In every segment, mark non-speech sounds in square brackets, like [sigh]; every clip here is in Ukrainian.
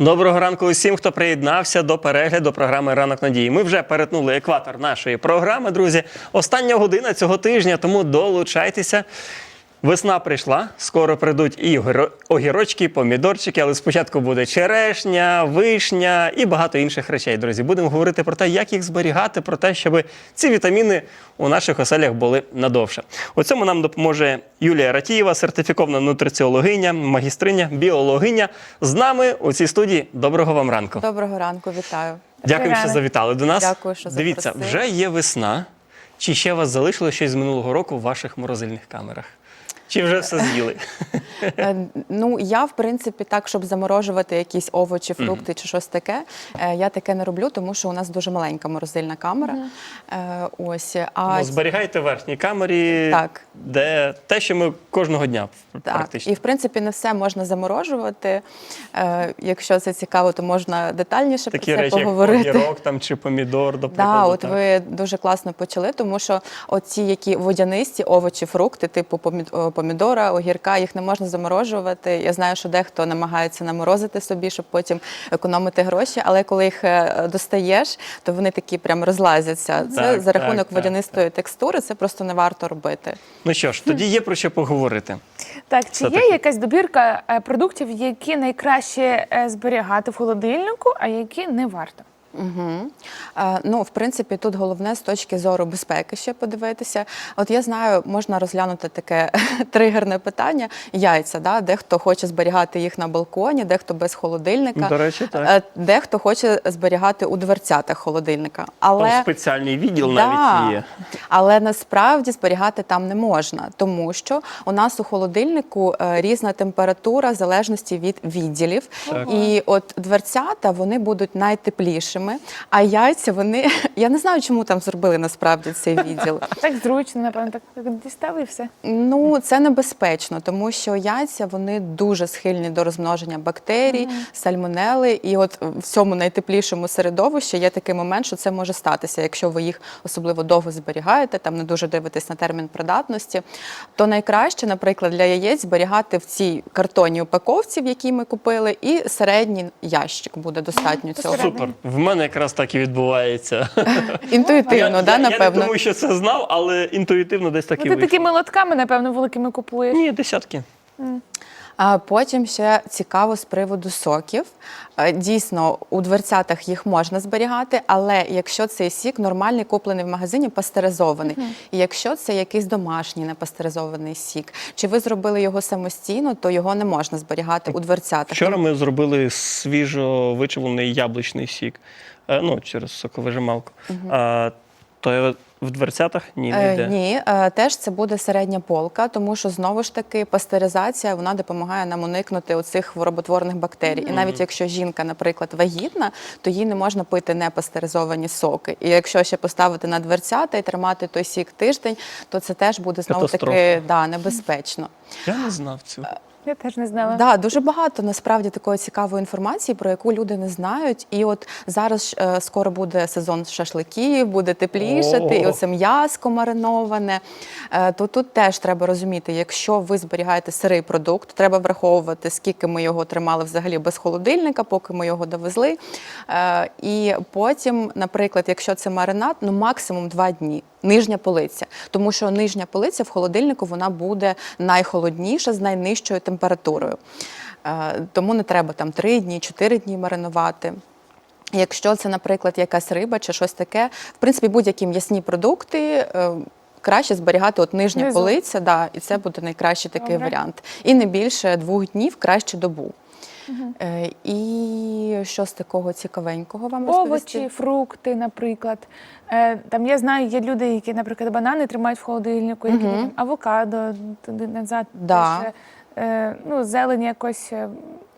Доброго ранку усім, хто приєднався до перегляду програми Ранок надії. Ми вже перетнули екватор нашої програми, друзі. Остання година цього тижня, тому долучайтеся. Весна прийшла, скоро прийдуть і огіро- огірочки, помідорчики, але спочатку буде черешня, вишня і багато інших речей. Друзі, будемо говорити про те, як їх зберігати, про те, щоб ці вітаміни у наших оселях були надовше. У цьому нам допоможе Юлія Ратієва, сертифікована нутриціологиня, магістриня, біологиня. З нами у цій студії. Доброго вам ранку. Доброго ранку, вітаю. Дякую, що завітали до нас. Дякую, що Дивіться, запросили. вже є весна. Чи ще вас залишило щось з минулого року в ваших морозильних камерах? Чи вже все з'їли? Е, Ну я в принципі так, щоб заморожувати якісь овочі, фрукти чи щось таке. е, Я таке не роблю, тому що у нас дуже маленька морозильна камера. Е, Ось а Ну, зберігайте в верхній камері, Так. де те, що ми кожного дня так, практично. і в принципі не все можна заморожувати. Якщо це цікаво, то можна детальніше Такі про це речі, поговорити. як огірок там, чи помідор, до Да, от так. ви дуже класно почали, тому що оці які водянисті овочі, фрукти, типу помід- о, помідора, огірка, їх не можна заморожувати. Я знаю, що дехто намагається наморозити собі, щоб потім економити гроші. Але коли їх е, достаєш, то вони такі прям розлазяться. Це Так, за рахунок так, водянистої текстури. Це просто не варто робити. Ну що ж, тоді є про що поговорити. Так, чи є якась добірка е, продуктів, які найкраще е, зберігати в холодильнику, а які не варто? Угу. Е, ну, в принципі, тут головне з точки зору безпеки ще подивитися. От я знаю, можна розглянути таке [laughs] тригерне питання: яйця. Да? Дехто хоче зберігати їх на балконі, дехто без холодильника. До речі, так. Е, Дехто хоче зберігати у дверцятах холодильника. Але Там спеціальний відділ Да. навіть є. Але насправді зберігати там не можна, тому що у нас у холодильнику е, різна температура в залежності від відділів. Так. І от дверцята вони будуть найтеплішими, а яйця вони [laughs] я не знаю, чому там зробили насправді цей [laughs] відділ. Так зручно, напевно, так, дістали і все. Ну, це небезпечно, тому що яйця вони дуже схильні до розмноження бактерій, сальмонели. І от в цьому найтеплішому середовищі є такий момент, що це може статися, якщо ви їх особливо довго зберігаєте, там не дуже дивитесь на термін придатності. То найкраще, наприклад, для яєць зберігати в цій картонній упаковці, в якій ми купили, і середній ящик буде достатньо цього. Супер. Мене якраз так і відбувається. [laughs] Інтуїтивно, я, да, я, я не напевно. тому, що це знав, але інтуїтивно десь так Ну, і ти вийшло. такими лотками, напевно, великими купуєш. Ні, десятки. А потім ще цікаво з приводу соків. Е, Дійсно, у дверцятах їх можна зберігати, але якщо цей сік нормальний, куплений в магазині, пастеризований, і якщо це якийсь домашній непастеризований сік, чи ви зробили його самостійно, то його не можна зберігати у дверцятах. Вчора ми зробили свіжо вичавлений яблучний сік. Е, Ну, через соковижималку. А, то в дверцятах ні, не Е. Ні, е, теж це буде середня полка, тому що знову ж таки пастеризація вона допомагає нам уникнути оцих хвороботворних бактерій. І навіть якщо жінка, наприклад, вагітна, то їй не можна пити непастеризовані соки. І якщо ще поставити на дверцята і тримати той сік тиждень, то це теж буде знову таки да, небезпечно. Я не знав цього. Я теж не знала. Да, дуже багато насправді такої цікавої інформації, про яку люди не знають. І от зараз е, скоро буде сезон шашликів, буде теплішати, і оце м'яско мариноване. Е, то тут теж треба розуміти, якщо ви зберігаєте сирий продукт, треба враховувати, скільки ми його тримали взагалі без холодильника, поки ми його довезли. Е, і потім, наприклад, якщо це маринад, ну максимум два дні. Нижня полиця, тому що нижня полиця в холодильнику вона буде найхолодніша з найнижчою температурою. Е, Тому не треба там 3 дні, 4 дні маринувати. Якщо це, наприклад, якась риба чи щось таке, в принципі, будь-які м'ясні продукти. е, Краще зберігати от нижня Внизу. полиця, да, і це буде найкращий такий Добре. варіант. І не більше двох днів, краще добу. Е, і що з такого цікавенького вам розповісти? Овочі, фрукти, наприклад. Е, Там я знаю, є люди, які, наприклад, банани тримають в холодильнику, які Мгм. там авокадо туди назад. Да. теж, е, ну, зелень якось. е,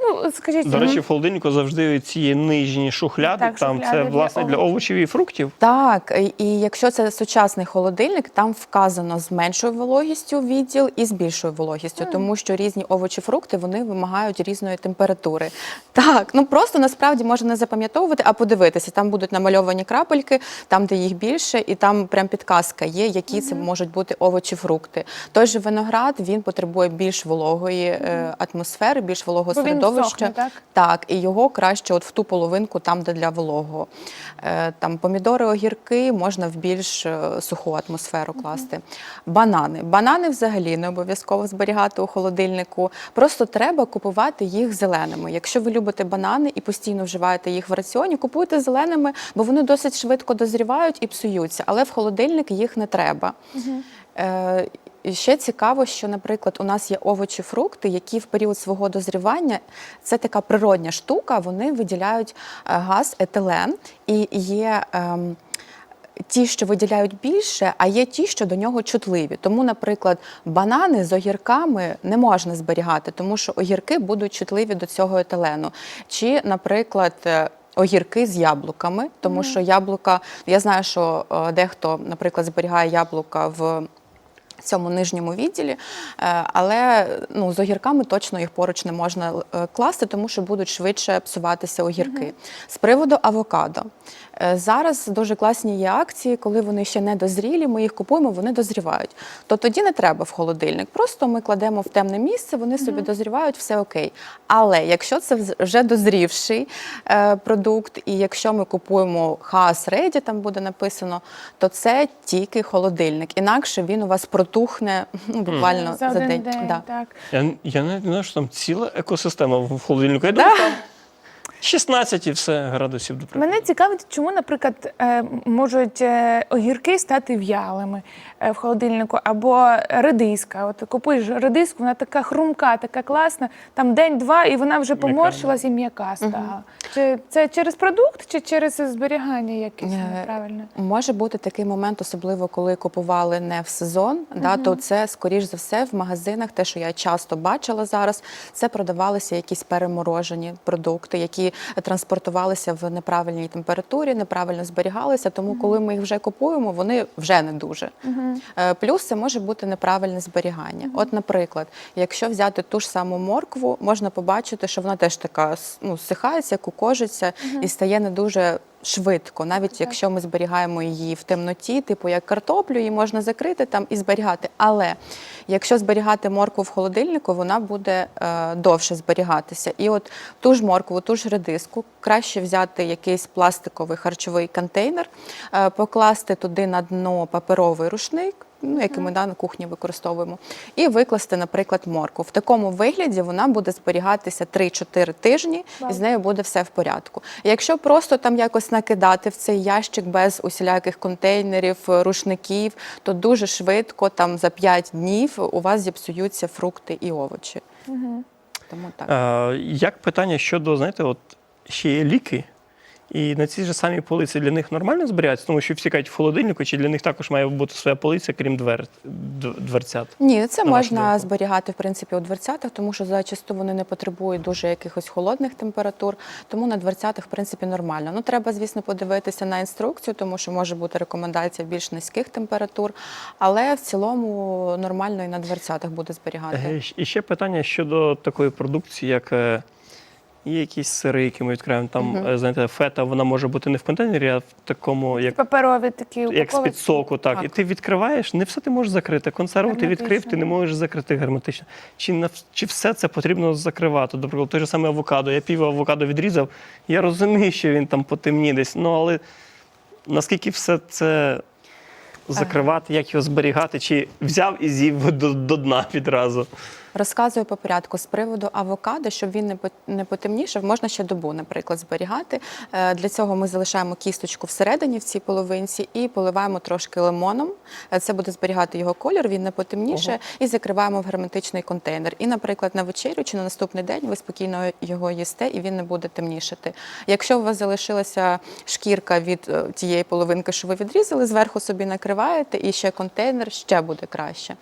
Ну, скажіть, До речі, в холодильнику завжди ці нижні шухляди, Так, там шухляди це для власне для овочів. овочів і фруктів. Так, і- якщо це сучасний холодильник, там вказано з меншою вологістю відділ і з більшою вологістю, тому що різні овочі, фрукти вони вимагають різної температури. Так, ну просто насправді можна не запам'ятовувати, а подивитися. Там будуть намальовані крапельки, там, де їх більше, і там прям підказка є, які це можуть бути овочі, фрукти. Той же виноград він потребує більш вологої е, атмосфери, більш вологого Бо він середовища. Середовище. так? Так, і його краще от в ту половинку, там, де для вологого. Е, Там помідори, огірки можна в більш е, суху атмосферу класти. Банани. Банани взагалі не обов'язково зберігати у холодильнику. Просто треба купувати їх зеленими. Якщо ви любите банани і постійно вживаєте їх в раціоні, купуйте зеленими, бо вони досить швидко дозрівають і псуються, але в холодильник їх не треба. Е, і ще цікаво, що, наприклад, у нас є овочі, фрукти, які в період свого дозрівання це така природня штука, вони виділяють е, газ етилен, і є. ем, Ті, що виділяють більше, а є ті, що до нього чутливі. Тому, наприклад, банани з огірками не можна зберігати, тому що огірки будуть чутливі до цього етилену. Чи, наприклад, е, огірки з яблуками, тому що яблука, я знаю, що е, дехто, наприклад, зберігає яблука в цьому нижньому відділі, е, але ну, з огірками точно їх поруч не можна е, класти, тому що будуть швидше псуватися огірки. З приводу авокадо. Е, Зараз дуже класні є акції, коли вони ще не дозрілі, ми їх купуємо, вони дозрівають. То тоді не треба в холодильник. Просто ми кладемо в темне місце, вони собі дозрівають, все окей. Але якщо це вже дозрівший е, продукт, і якщо ми купуємо хас реді, там буде написано, то це тільки холодильник. Інакше він у вас протухне ну, буквально за, за один день. день. Да. Так. Я, я не знаю, що там ціла екосистема в холодильнику. Я думаю, там 16 і все градусів до прикладу. Мене цікавить, чому, наприклад, е, можуть е, огірки стати в'ялими е, в холодильнику або редиска. От купуєш редиску, вона така хрумка, така класна. Там день-два, і вона вже поморщилась і м'яка стала. Чи це через продукт, чи через зберігання якесь Е, неправильне? Може бути такий момент, особливо коли купували не в сезон, да, то це, скоріш за все, в магазинах, те, що я часто бачила зараз, це продавалися якісь переморожені продукти, які транспортувалися в неправильній температурі, неправильно зберігалися. Тому, коли ми їх вже купуємо, вони вже не дуже. Е, Плюс це може бути неправильне зберігання. От, наприклад, якщо взяти ту ж саму моркву, можна побачити, що вона теж така ну, сихається, кукожиться і стає не дуже швидко, навіть якщо ми зберігаємо її в темноті, типу як картоплю, її можна закрити там і зберігати. Але якщо зберігати моркву в холодильнику, вона буде е, довше зберігатися. І от ту ж моркву, ту ж редиску краще взяти якийсь пластиковий харчовий контейнер, е, покласти туди на дно паперовий рушник. Ну, який ми да, на кухні використовуємо, і викласти, наприклад, моркву. В такому вигляді вона буде зберігатися 3-4 тижні, і з нею буде все в порядку. Якщо просто там якось накидати в цей ящик без усіляких контейнерів, рушників, то дуже швидко, там за 5 днів, у вас зіпсуються фрукти і овочі. Тому так. А, як питання щодо, знаєте, от ще є ліки, і на цій ж самій полиці для них нормально зберігаються, тому що всі кажуть в холодильнику, чи для них також має бути своя полиця, крім двер, дверцят. Ні, це на можна зберігати в принципі у дверцятах, тому що зачасту вони не потребують дуже якихось холодних температур. Тому на дверцятах, в принципі, нормально. Ну треба, звісно, подивитися на інструкцію, тому що може бути рекомендація більш низьких температур, але в цілому нормально і на дверцятах буде зберігати. Е, І ще питання щодо такої продукції, як є якісь сири, які ми відкриваємо. Там, е, знаєте, фета, вона може бути не в контейнері, а в такому, як Паперові такі як з-під соку, так. Так. І ти відкриваєш, не все ти можеш закрити. Консерву ти відкрив, ти не можеш закрити герметично. Чи, на, чи все це потрібно закривати? Наприклад, той же самий авокадо. Я пів авокадо відрізав, я розумію, що він там потемніє десь. Ну, але наскільки все це закривати, як його зберігати, чи взяв і з'їв до, до дна відразу? Розказую по порядку з приводу авокадо, щоб він не пот- потемнішав, можна ще добу, наприклад, зберігати. Е, Для цього ми залишаємо кісточку всередині в цій половинці і поливаємо трошки лимоном. Е, Це буде зберігати його колір, він не потемніше, і закриваємо в герметичний контейнер. І, наприклад, на вечерю чи на наступний день ви спокійно його їсте, і він не буде темнішати. Якщо у вас залишилася шкірка від е, тієї половинки, що ви відрізали, зверху собі накриваєте, і ще контейнер ще буде краще.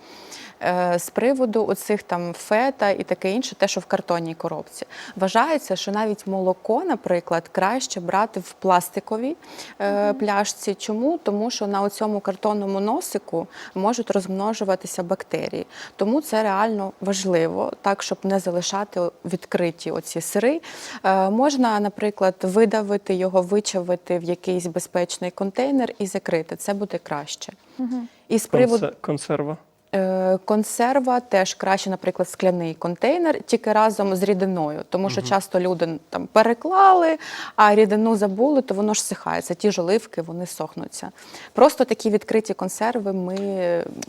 Е, З приводу оцих там фета і таке інше, те, що в картонній коробці. Вважається, що навіть молоко, наприклад, краще брати в пластиковій е, пляшці. Чому? Тому що на цьому картонному носику можуть розмножуватися бактерії. Тому це реально важливо, так щоб не залишати відкриті оці сири. Е, Можна, наприклад, видавити його, вичавити в якийсь безпечний контейнер і закрити. Це буде краще. І з приводу консерва. Е, Консерва теж краще, наприклад, скляний контейнер, тільки разом з рідиною, тому що часто люди там переклали, а рідину забули, то воно ж сихається. Ті ж оливки вони сохнуться. Просто такі відкриті консерви ми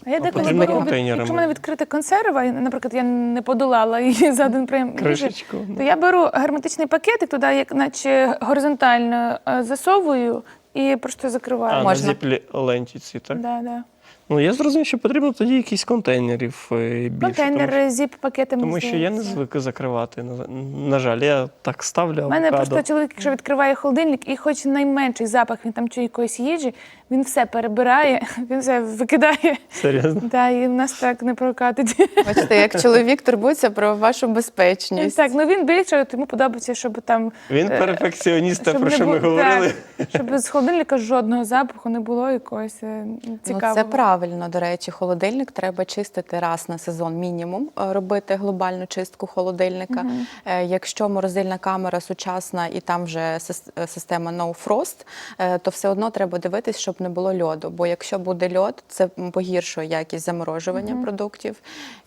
А я деколи беру, якщо в мене відкрита консерва, наприклад, я не подолала її за один прийом Кришечку, то я беру герметичний пакетик, туди як наче горизонтально е, засовую і просто закриваю. А, на Можна. зіплі лентіці, так? Да, да. Ну я зрозумів, що потрібно тоді якісь контейнерів е, більше. Контейнери тому, зіп пакетами. тому що я не звик закривати. На, на жаль, я так ставлю. У мене авокадо. просто чоловік, якщо відкриває холодильник, і хоч найменший запах він там чує якоїсь їжі, він все перебирає, [laughs] він все викидає. Серйозно. Да, і в нас так не прокатить. бачите, як чоловік турбується про вашу безпечність. Так, ну він більше, от йому подобається, щоб там Він Е, перфекціоніст, щоб про не що ми було- говорили. Так, щоб з холодильника жодного запаху не було якогось е, Ну, цікавого. це правильно. До речі, холодильник треба чистити раз на сезон мінімум, е, робити глобальну чистку холодильника. Е, Якщо морозильна камера сучасна і там вже сис- е, система No Frost, е, то все одно треба дивитись, щоб не було льоду. Бо якщо буде льод, це погіршує якість заморожування продуктів.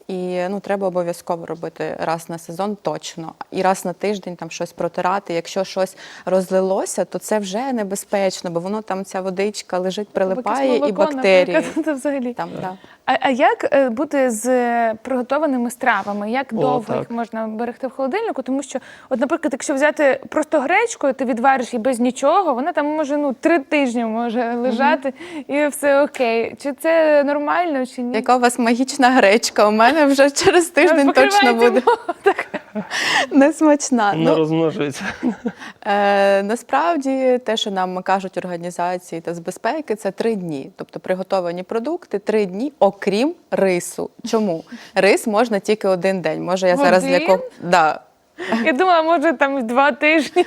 І ну, треба обов'язково робити раз на сезон точно. І раз на тиждень там щось протирати. Якщо щось розлилося, то це вже небезпечно, бо воно там ця водичка лежить, прилипає і бактерії. Це [laughs] взагалі. Там, да. А, а як е, бути з е, приготованими стравами? Як О, довго так. їх можна берегти в холодильнику? Тому що, от, наприклад, якщо взяти просто гречку, ти відвариш її без нічого, вона там може ну три тижні може лежати і все окей. Чи це нормально, чи ні? Яка у вас магічна гречка? У мене вже через тиждень точно буде Мого, так. Несмачна. Не Ну, розмножується. е, насправді, те, що нам кажуть організації та з безпеки, це три дні. Тобто приготовані продукти три дні, окрім рису. Чому? Рис можна тільки один день. Може, я зараз для кого. Да. Я думала, може там два тижні.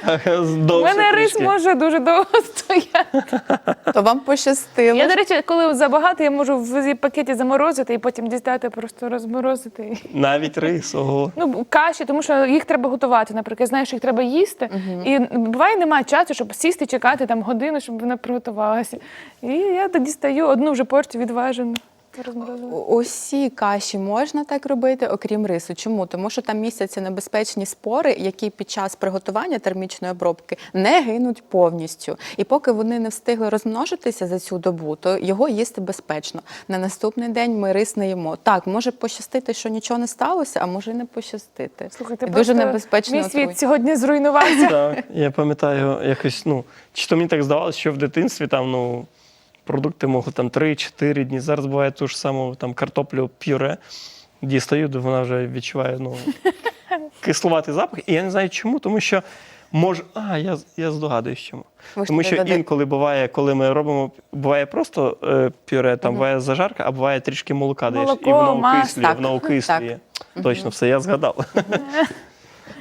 У мене рис може дуже довго стояти. То вам пощастило. Я, до речі, коли забагато, я можу в пакеті заморозити і потім дістати, просто розморозити. Навіть рис, ого. Ну, каші, тому що їх треба готувати. Наприклад, знаєш, їх треба їсти. І буває, немає часу, щоб сісти, чекати там годину, щоб вона приготувалася. І я тоді стаю одну вже порцію відважену. Усі каші можна так робити, окрім рису. Чому? Тому що там містяться небезпечні спори, які під час приготування термічної обробки не гинуть повністю. І поки вони не встигли розмножитися за цю добу, то його їсти безпечно. На наступний день ми рис не їмо. Так, може пощастити, що нічого не сталося, а може не пощастити. Слухайте, дуже небезпечно. Мій світ сьогодні зруйнувався. [laughs] Так, я пам'ятаю, якось, ну, чи то мені так здавалося, що в дитинстві там, ну, продукти могли там 3-4 дні. Зараз буває ту ж саму там картоплю пюре. Дістаю, де вона вже відчуває ну, [laughs] кислуватий запах. І я не знаю чому, тому що може. А, я, я здогадуюсь чому. Ви Тому що додаєте- інколи буває, коли ми робимо, буває просто е, пюре, там буває зажарка, а буває трішки молока даєш, і Молоко, воно окислює, воно окислює. Точно, все, я згадав. [laughs]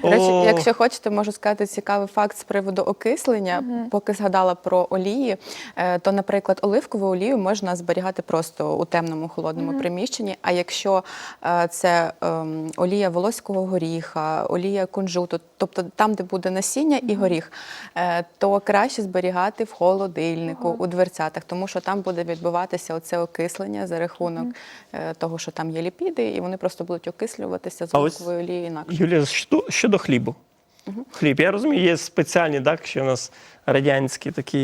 Речі, О, якщо хочете, можу сказати цікавий факт з приводу окислення. Поки згадала про олії, е, то, наприклад, оливкову олію можна зберігати просто у темному холодному приміщенні. А якщо е, це ем, олія волоського горіха, олія кунжуту, тобто там, де буде насіння і горіх, е, то краще зберігати в холодильнику, у дверцятах, тому що там буде відбуватися оце окислення за рахунок е, того, що там є ліпіди, і вони просто будуть окислюватися з А ось оливкової олії інакше. Юлія, що, щодо хлібу. Хліб, я розумію, є спеціальні, так, що у нас радянські такі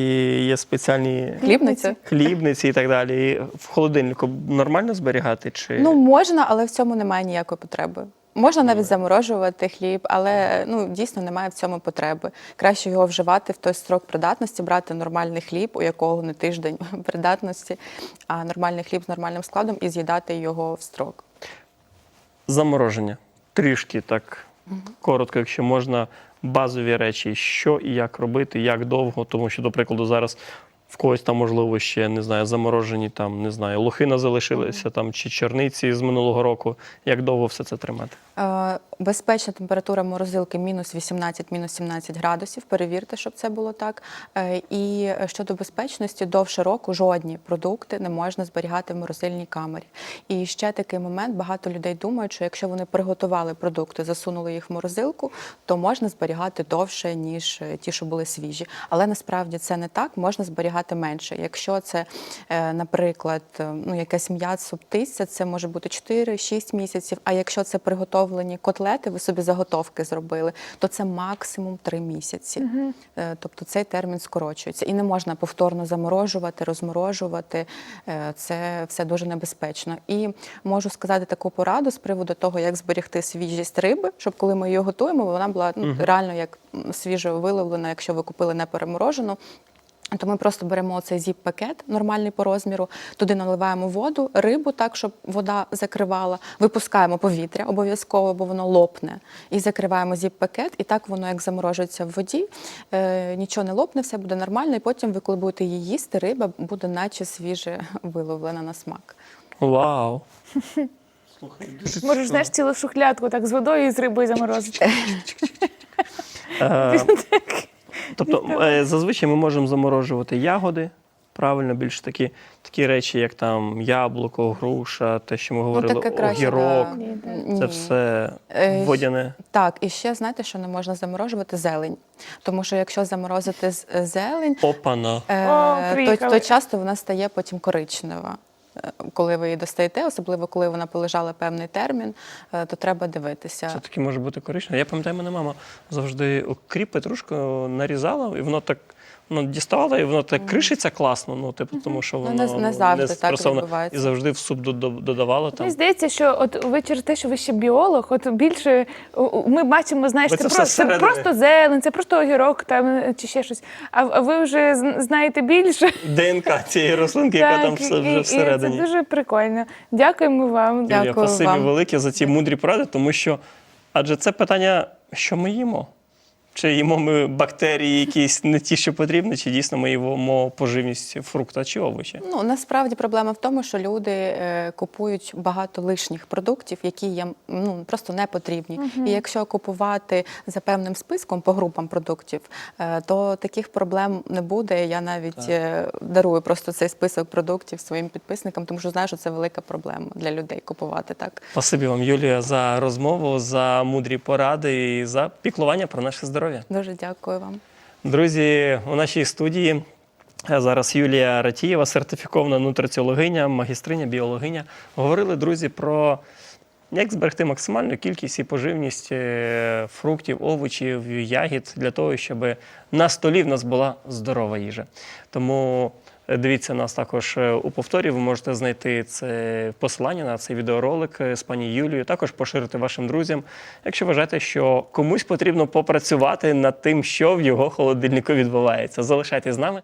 є спеціальні Хлібниця? хлібниці і так далі. І в холодильнику нормально зберігати? Чи... Ну, можна, але в цьому немає ніякої потреби. Можна навіть заморожувати хліб, але ну дійсно немає в цьому потреби. Краще його вживати в той строк придатності, брати нормальний хліб, у якого не тиждень [laughs] придатності, а нормальний хліб з нормальним складом і з'їдати його в строк. Замороження. Трішки так коротко, якщо можна, базові речі, що і як робити, як довго, тому що, до прикладу, зараз. В когось там, можливо, ще не знаю, заморожені там, не знаю, лохина залишилися там чи черниці з минулого року. Як довго все це тримати? Безпечна температура морозилки мінус 18, мінус 17 градусів. Перевірте, щоб це було так. Е, І щодо безпечності, довше року жодні продукти не можна зберігати в морозильній камері. І ще такий момент: багато людей думають, що якщо вони приготували продукти, засунули їх в морозилку, то можна зберігати довше, ніж е, ті, що були свіжі. Але насправді це не так, можна зберігати менше. Якщо це, е, наприклад, ну, якесь м'ясо птиця, це може бути 4-6 місяців. А якщо це приготовлені котлети, ви собі заготовки зробили, то це максимум 3 місяці. Е, Тобто цей термін скорочується. І не можна повторно заморожувати, розморожувати. Е, Це все дуже небезпечно. І можу сказати таку пораду з приводу того, як зберегти свіжість риби, щоб коли ми її готуємо, вона була ну, реально як свіжо виловлена, якщо ви купили не переморожену. То ми просто беремо цей зіп-пакет нормальний по розміру, туди наливаємо воду, рибу так, щоб вода закривала, випускаємо повітря обов'язково, бо воно лопне. І закриваємо зіп-пакет, і так воно як заморожується в воді, е, нічого не лопне, все буде нормально. І потім ви, коли будете її їсти, риба буде наче свіже виловлена на смак. Вау. Слухай, [laughs] дуже Можеш знаєш цілу шухлядку так з водою і з рибою заморозити. Е, Тобто, е, зазвичай ми можемо заморожувати ягоди. Правильно, більш такі, такі речі, як там яблуко, груша, те, що ми говорили, Ну, таке краще, огірок. да. Ні, да. Ні. Це все Е, водяне. Так, і ще знаєте, що не можна заморожувати зелень. Тому що якщо заморозити з- зелень, Опана. Е, О, то, приїхали. то часто вона стає потім коричнева. Е, Коли ви її достаєте, особливо коли вона полежала певний термін, е, то треба дивитися. Це таки може бути корисно. Я пам'ятаю, мене мама завжди окріп петрушку нарізала, і воно так ну, діставала, і воно так кришиться класно. Ну, типу, тому що Ну, воно не- не завжди так спросоване. відбувається. І завжди в суп до- до- додавала там. Мені здається, що от ви через те, що ви ще біолог, от більше ми бачимо, знаєш, це, це все про, це просто зелень, це просто огірок там е, чи ще щось. А, а ви вже знаєте більше. ДНК цієї рослинки, яка там все і, вже і всередині. це дуже прикольно. Дякуємо вам. Дякую спасибі вам. велике за ці мудрі поради, тому що адже це питання, що ми їмо. Чи їмо ми бактерії якісь не ті, що потрібні, чи дійсно ми їмо поживність фрукта чи овочі? Ну насправді проблема в тому, що люди е, купують багато лишніх продуктів, які їм ну просто не потрібні. І якщо купувати за певним списком по групам продуктів, е, то таких проблем не буде. Я навіть е, дарую просто цей список продуктів своїм підписникам, тому що знаю, що це велика проблема для людей купувати так. Спасибі вам, Юлія, за розмову, за мудрі поради і за піклування про наше здоров'я. Дуже дякую вам. Друзі, у нашій студії е, зараз Юлія Ратієва, сертифікована нутриціологиня, магістриня, біологиня. Говорили, друзі, про як зберегти максимальну кількість і поживність е, фруктів, овочів, ягід для того, щоб на столі в нас була здорова їжа. Тому дивіться нас також е, у повторі. Ви можете знайти це посилання на цей відеоролик е, з пані Юлією. Також поширити вашим друзям, якщо вважаєте, що комусь потрібно попрацювати над тим, що в його холодильнику відбувається. Залишайтесь з нами.